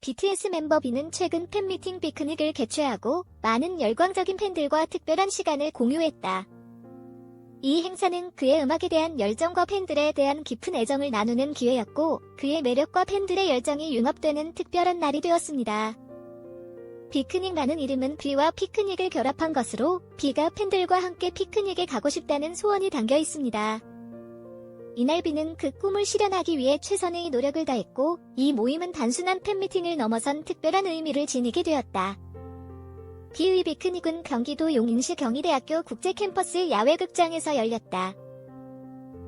BTS 멤버 B는 최근 팬미팅 피크닉을 개최하고 많은 열광적인 팬들과 특별한 시간을 공유했다. 이 행사는 그의 음악에 대한 열정과 팬들에 대한 깊은 애정을 나누는 기회였고 그의 매력과 팬들의 열정이 융합되는 특별한 날이 되었습니다. 피크닉라는 이름은 B와 피크닉을 결합한 것으로 B가 팬들과 함께 피크닉에 가고 싶다는 소원이 담겨 있습니다. 이날 B는 그 꿈을 실현하기 위해 최선의 노력을 다했고 이 모임은 단순한 팬미팅을 넘어선 특별한 의미를 지니게 되었다. B의 피크닉은 경기도 용인시 경희대학교 국제캠퍼스 야외극장에서 열렸다.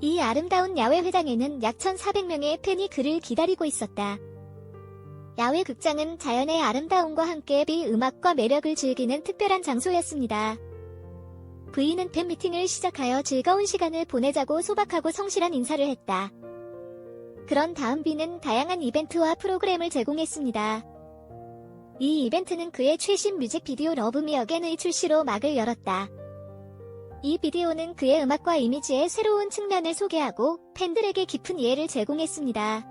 이 아름다운 야외 회장에는 약 1,400명의 팬이 그를 기다리고 있었다. 야외 극장은 자연의 아름다움과 함께 비 음악과 매력을 즐기는 특별한 장소였습니다. 부인은 팬미팅을 시작하여 즐거운 시간을 보내자고 소박하고 성실한 인사를 했다. 그런 다음 비는 다양한 이벤트와 프로그램을 제공했습니다. 이 이벤트는 그의 최신 뮤직비디오 러브 미 어겐의 출시로 막을 열었다. 이 비디오는 그의 음악과 이미지의 새로운 측면을 소개하고 팬들에게 깊은 이해를 제공했습니다.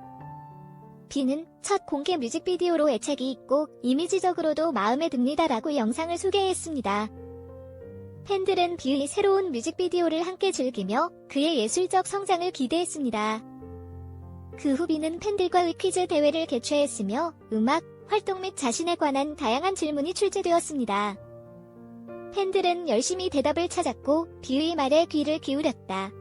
비는 첫 공개 뮤직비디오로 애착이 있고 이미지적으로도 마음에 듭니다라고 영상을 소개했습니다. 팬들은 비의 새로운 뮤직비디오를 함께 즐기며 그의 예술적 성장을 기대했습니다. 그 후 비는 팬들과의 퀴즈 대회를 개최했으며 음악, 활동 및 자신에 관한 다양한 질문이 출제되었습니다. 팬들은 열심히 대답을 찾았고 비의 말에 귀를 기울였다.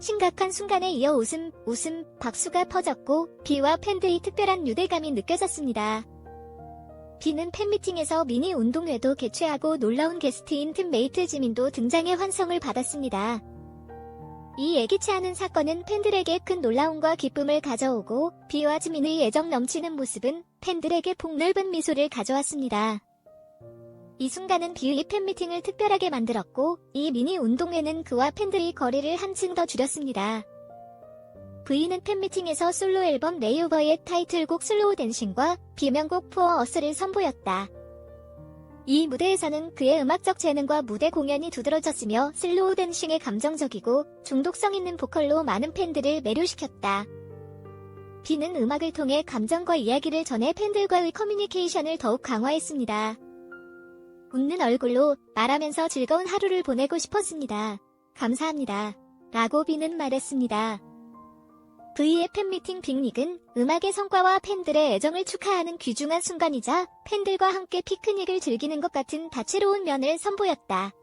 심각한 순간에 이어 웃음, 웃음, 박수가 퍼졌고 비와 팬들의 특별한 유대감이 느껴졌습니다. 비는 팬미팅에서 미니 운동회도 개최하고 놀라운 게스트인 팀메이트 지민도 등장해 환성을 받았습니다. 이 예기치 않은 사건은 팬들에게 큰 놀라움과 기쁨을 가져오고 비와 지민의 애정 넘치는 모습은 팬들에게 폭넓은 미소를 가져왔습니다. 이 순간은 비의 팬미팅을 특별하게 만들었고 이 미니 운동회는 그와 팬들의 거리를 한층 더 줄였습니다. V는 팬미팅에서 솔로 앨범 레이오버의 타이틀곡 슬로우 댄싱과 비명곡 포어 어스를 선보였다. 이 무대에서는 그의 음악적 재능과 무대 공연이 두드러졌으며 슬로우 댄싱의 감정적이고 중독성 있는 보컬로 많은 팬들을 매료시켰다. 비는 음악을 통해 감정과 이야기를 전해 팬들과의 커뮤니케이션을 더욱 강화했습니다. 웃는 얼굴로 말하면서 즐거운 하루를 보내고 싶었습니다. 감사합니다. 라고 비는 말했습니다. V의 팬미팅 빅닉은 음악의 성과와 팬들의 애정을 축하하는 귀중한 순간이자 팬들과 함께 피크닉을 즐기는 것 같은 다채로운 면을 선보였다.